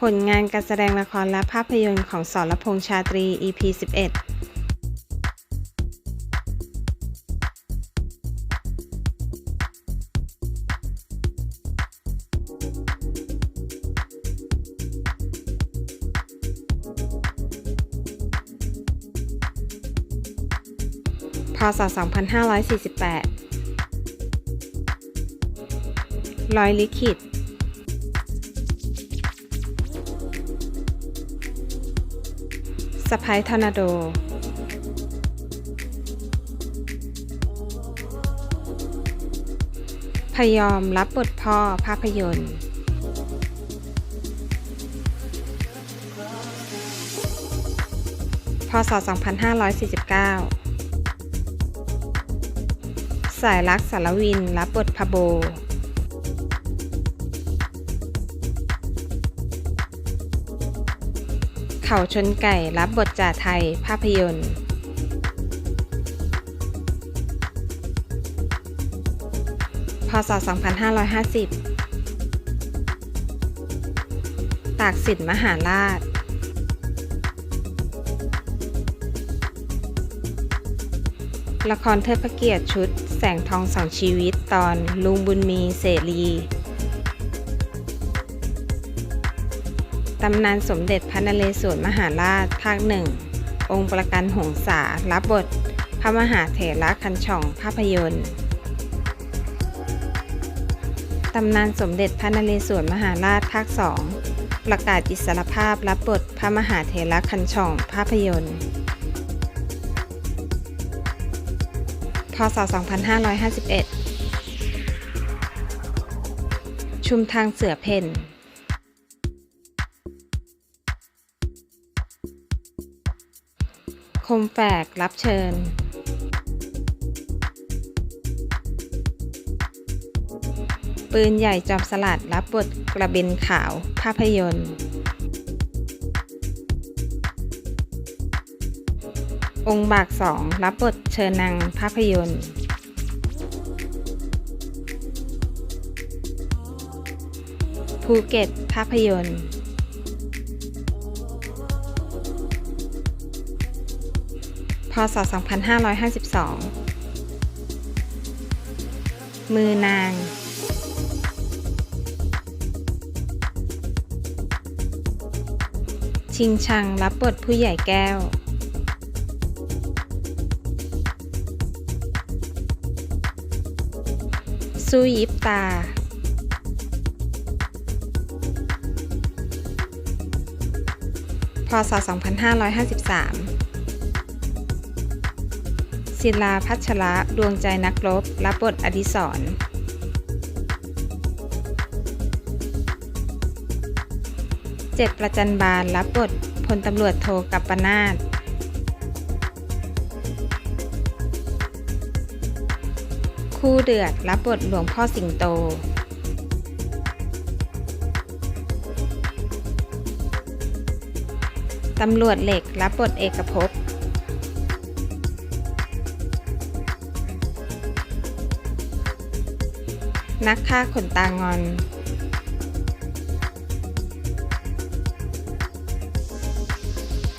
ผลงานการแสดงละครและภาพยนตร์ของสรพงษ์ชาตรี EP 11พศ 2548รอยลิขิต สไปทอร์นาโด พยอมรับบทพ่อภาพยนตร์พศ 2549 สายรักษณ์สารวิน รับบทพะโบ เขาชนไก่รับบทจ่าไทย ภาพยนตร์พศ 2550 ตากสินมหาราช ละครเทิดพระเกียรติชุด แสงทองสองชีวิตตอนลุงบุญมีเสรี ตำนานสมเด็จพระนเรศวรมหาราชภาคหนึ่ง องค์ประกันหงษารับบท พระมหาเถระคันช่องภาพยนตร์ ตำนานสมเด็จพระนเรศวรมหาราชภาคสองประกาศอิสรภาพรับบทพระมหาเถระคันช่องภาพยนตร์ พศ 2551 ชุมทางเสือเพ่น คมแฝกรับเชิญ ปืนใหญ่จอมสลัดรับบทกระเบนขาวภาพยนตร์ องค์บากสองรับบทเชิญนางภาพยนตร์ ภูเก็ตภาพยนตร์ ศ 2552 มือนาง ชิงชังรับบทผู้ใหญ่แก้ว สู้ยิบตาพศ 2553 ศิลาพัชระดวงใจนักรบ รับบทอดิศรเจ็ดประจันบาล รับบทพลตำรวจโทกัปปนาตคู่เดือด รับบทหลวงพ่อสิงโต ตำรวจเหล็ก รับบทเอกภพ นักฆ่าขนตางอน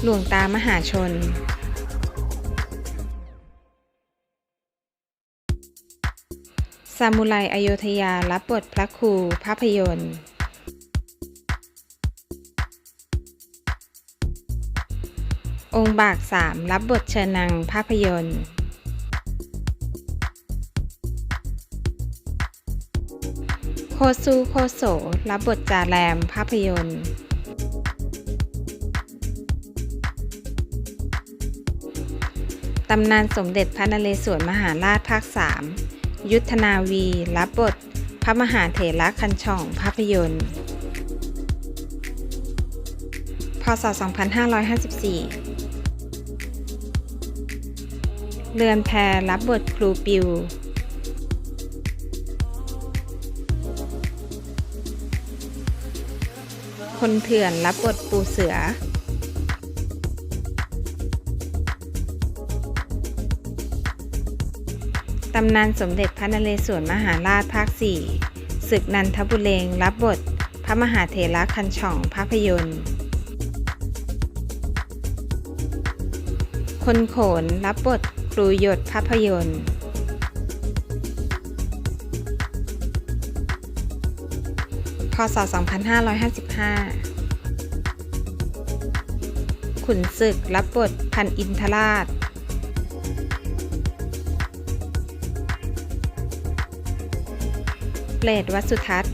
หลวงตามหาชน ซามูไรอโยธยารับบทพระครูภาพยนตร์ องค์บากสามรับบทเชนางภาพยนตร์ คซูโคโสรับบทจาแรมภาพยนตร์ ตำนานสมเด็จพระนเรศวรมหาราชภาค 3 ยุทธนาวี รับบท พระมหาเถระคันช่องภาพยนตร์ พศ 2554 เรือนแพรรับบทครูปิว คนเถื่อนรับบทปูเสือ ตำนานสมเด็จพระนเรศวรมหาราชภาค 4 ศึกนันทบุเรงรับบท พระมหาเถระคันช่องภาพยนตร์ คนโขนรับบทครูหยดภาพยนตร์ ศ 2555 ขุนศึกรับบทพันอินทราช เปรตวัสุทัศน์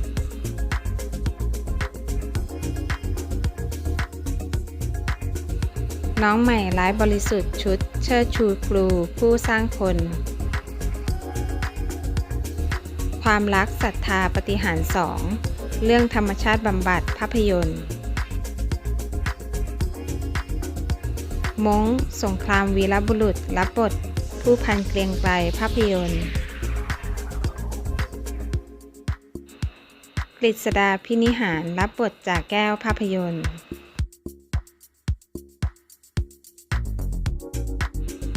น้องใหม่ร้ายบริสุทธิ์ชุดเชิดชูครูผู้สร้างคนความรักศรัทธาปฏิหารสอง เรื่องธรรมชาติบำบัดภาพยนตร์มงสงครามวีรบุรุษรับบท ผู้พันเกรียงไกรภาพยนตร์กฤษดาพินิหารรับบทจากแก้วภาพยนตร์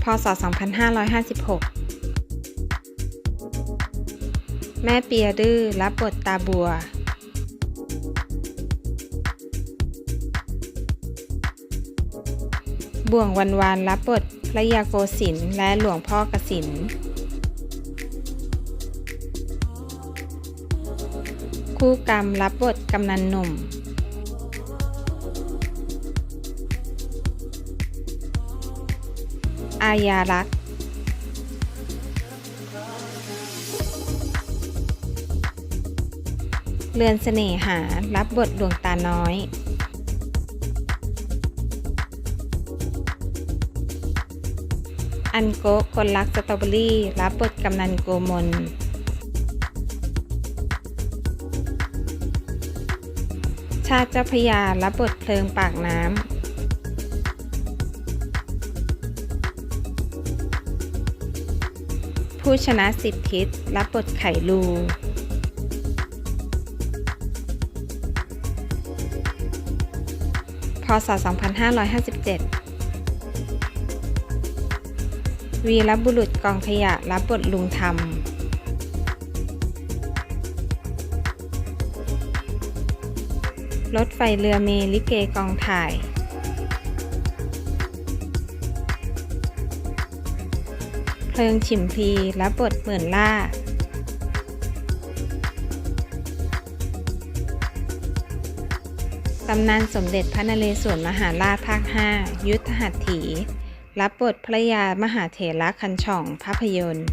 พศ 2556 แม่เปียดื้อรับบทตาบัว บ่วงวันวานรับบทพระยาโกสินทร์และหลวงพ่อกสินคู่กรรมรับบทกำนันหนุ่ม อาญารักษ์เรือนเสน่หารับบทดวงตาน้อย อันโกคนรักสตรอเบอรี่ รับบทกำนันโกมล ชาติเจ้าพยา รับบทเพลิงปากน้ำ ผู้ชนะสิบทิศ รับบทไข่ลูพศ 2557 วีรบุรุษกองขยะรับบทลุงธรรมรถไฟเรือเมลิเกกองถ่าย เพลิงฉิมพีรับบทเหมือนล่า ตำนานสมเด็จพระนเรศวรมหาราชภาค 5 ยุทธหัตถี รับบทภรยามหาเถระคันช่องภาพยนตร์